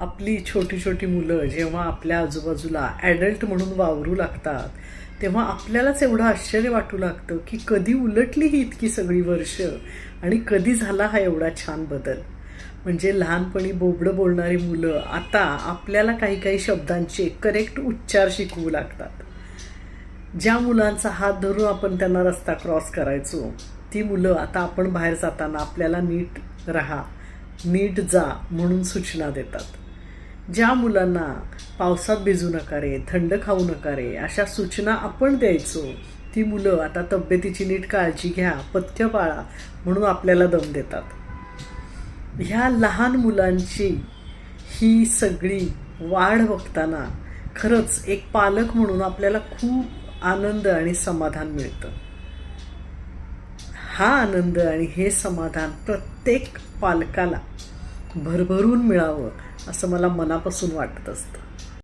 आपली छोटी छोटी मुलं जेव्हा आपल्या आजूबाजूला ॲडल्ट म्हणून वावरू लागतात तेव्हा आपल्यालाच एवढं आश्चर्य वाटू लागतं की कधी उलटली ही इतकी सगळी वर्ष आणि कधी झाला हा एवढा छान बदल. म्हणजे लहानपणी बोबडं बोलणारी मुलं आता आपल्याला काही काही शब्दांचे करेक्ट उच्चार शिकवू लागतात. ज्या मुलांचा हात धरून आपण त्यांना रस्ता क्रॉस करायचो ती मुलं आता आपण बाहेर जाताना आपल्याला नीट राहा नीट जा म्हणून सूचना देतात. ज्या मुलांना पावसात भिजू नका रे थंड खाऊ नका रे अशा सूचना आपण द्यायचो ती मुलं आता तब्येतीची नीट काळजी घ्या पथ्य पाळा म्हणून आपल्याला दम देतात. ह्या लहान मुलांची ही सगळी वाढ बघताना खरंच एक पालक म्हणून आपल्याला खूप आनंद आणि समाधान मिळतं. हा आनंद आणि हे समाधान प्रत्येक पालकाला भरभरून मिळावं असं मला मनापासून वाटत असतं.